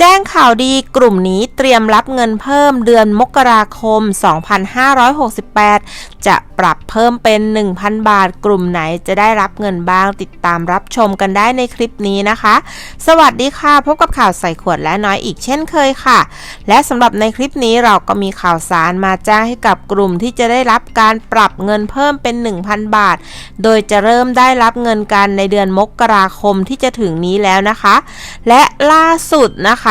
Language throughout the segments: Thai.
แจ้งข่าวดีกลุ่มนี้เตรียมรับเงินเพิ่มเดือนมกราคม 2568 จะปรับเพิ่มเป็น 1,000 บาท กลุ่มไหนจะได้รับเงินบ้างติดตามรับชมกันได้ในคลิปนี้นะคะ สวัสดีค่ะ พบกับข่าวใส่ขวดและน้อยอีกเช่นเคยค่ะ และสำหรับในคลิปนี้เราก็มีข่าวสารมาแจ้งให้กับกลุ่มที่จะได้รับการปรับเงินเพิ่มเป็น 1,000 บาท โดยจะเริ่มได้รับเงินกันในเดือนมกราคมที่จะถึงนี้แล้วนะคะ และล่าสุดนะคะ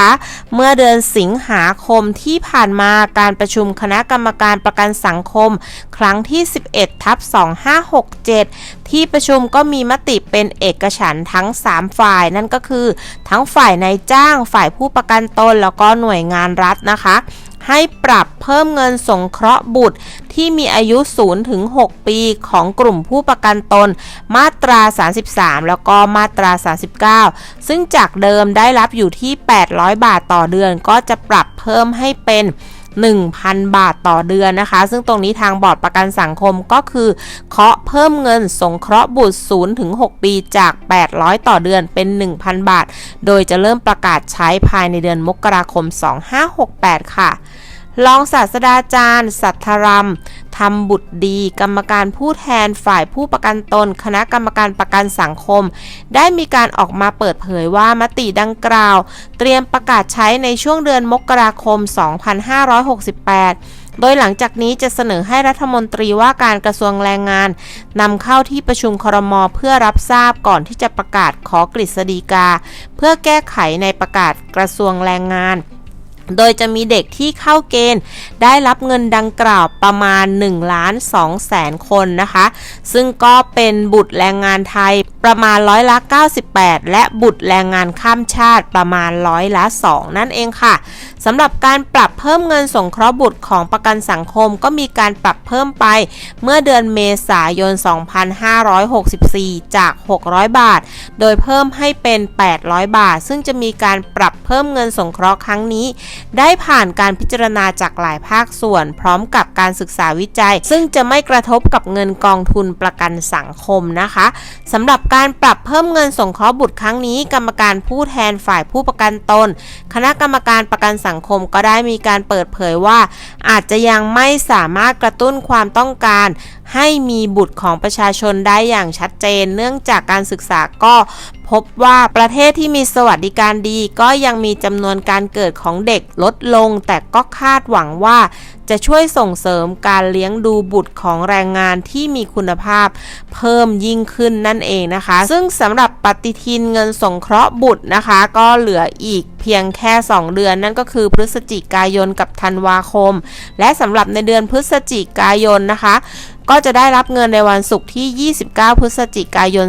เมื่อเดือนสิงหาคมที่ผ่านมาการประชุมคณะกรรมการประกันสังคม ครั้งที่ 11ทับ2567 ที่ประชุมก็มีมติเป็นเอกฉันท์ทั้ง 3 ฝ่ายนั่นก็คือ ทั้งฝ่ายนายจ้างฝ่ายผู้ประกันตนแล้วก็หน่วยงานรัฐนะคะ ให้ปรับเพิ่มเงินสงเคราะห์บุตรที่มีอายุ0ถึง6ปีของกลุ่มผู้ประกันตน มาตรา 33 แล้วก็มาตรา 39 ซึ่งจากเดิมได้รับอยู่ที่ 800 บาทต่อเดือนก็จะปรับเพิ่มให้เป็น 1,000 บาทต่อเดือนนะคะ ซึ่งตรงนี้ทางบอร์ดประกันสังคมก็คือเคาะเพิ่มเงินสงเคราะห์บุตร0ถึง6ปีจาก 800 ต่อเดือนเป็น 1,000 บาท โดยจะเริ่มประกาศใช้ภายในเดือนมกราคม 2568 ค่ะ รองศาสตราจารย์ สัทธรัมทำบุตรดี กรรมการผู้แทนฝ่ายผู้ประกันตน คณะกรรมการประกันสังคม ได้มีการออกมาเปิดเผยว่ามติดังกล่าว เตรียมประกาศใช้ในช่วงเดือนมกราคม 2568โดยหลังจากนี้จะเสนอให้รัฐมนตรีว่าการกระทรวงแรงงานนำเข้าที่ประชุมครมเพื่อรับทราบก่อนที่จะประกาศขอกฤษฎีกา เพื่อแก้ไขในประกาศกระทรวงแรงงาน โดยจะมีเด็กที่เข้าเกณฑ์ได้รับเงินดังกล่าวประมาณ1ล้าน2แสนคนนะคะ ซึ่งก็เป็นบุตรแรงงานไทยประมาณร้อยละ98 และบุตรแรงงานข้ามชาติประมาณร้อยละ2นั่นเองค่ะสำหรับการปรับเพิ่มเงินสงเคราะห์บุตรของประกันสังคมก็มีการปรับเพิ่มไป เมื่อเดือนเมษายน 2564 จาก 600 บาท โดยเพิ่มให้เป็น 800 บาท ซึ่งจะมีการปรับเพิ่มเงินสงเคราะห์ครั้งนี้ได้ผ่านการพิจารณาจากหลายภาคส่วน พร้อมกับการศึกษาวิจัย ซึ่งจะไม่กระทบกับเงินกองทุนประกันสังคมนะคะสำหรับการปรับเพิ่มเงินสงเคราะห์บุตรครั้งนี้ กรรมการผู้แทนฝ่ายผู้ประกันตน คณะกรรมการประกันสังคมก็ได้มีการเปิดเผยว่า อาจจะยังไม่สามารถกระตุ้นความต้องการ ให้มีบุตรของประชาชนได้อย่างชัดเจน เนื่องจากการศึกษาก็ พบว่าประเทศที่มีสวัสดิการดีก็ยังมีจำนวนการเกิดของเด็กลดลง แต่ก็คาดหวังว่าจะช่วยส่งเสริมการเลี้ยงดูบุตรของแรงงานที่มีคุณภาพเพิ่มยิ่งขึ้นนั่นเองนะคะ ซึ่งสำหรับปฏิทินเงินสงเคราะห์บุตรนะคะ ก็เหลืออีกเพียงแค่ 2 เดือน นั่นก็คือพฤศจิกายนกับธันวาคม และสำหรับในเดือนพฤศจิกายนนะคะ ก็จะได้รับเงินในวันศุกร์ที่ 29 พฤศจิกายน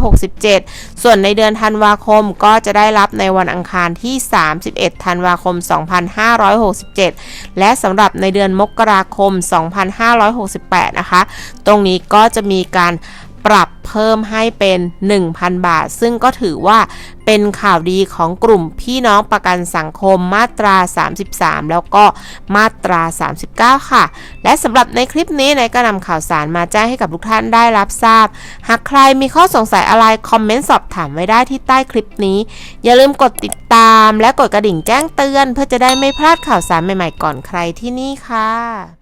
2567 ส่วนในเดือนธันวาคมก็จะได้รับในวันอังคารที่ 31 ธันวาคม 2567 และสำหรับในเดือนมกราคม 2568 นะคะ ตรงนี้ก็จะมีการ ปรับเพิ่มให้เป็น 1,000 บาท ซึ่งก็ถือว่าเป็นข่าวดีของกลุ่มพี่น้องประกันสังคมมาตรา 33 แล้วก็มาตรา 39 ค่ะ และสำหรับในคลิปนี้นายก็นำข่าวสารมาแจ้งให้กับทุกท่านได้รับทราบ หากใครมีข้อสงสัยอะไร คอมเมนต์สอบถามไว้ได้ที่ใต้คลิปนี้ อย่าลืมกดติดตามและกดกระดิ่งแจ้งเตือน เพื่อจะได้ไม่พลาดข่าวสารใหม่ๆก่อนใครที่นี่ค่ะ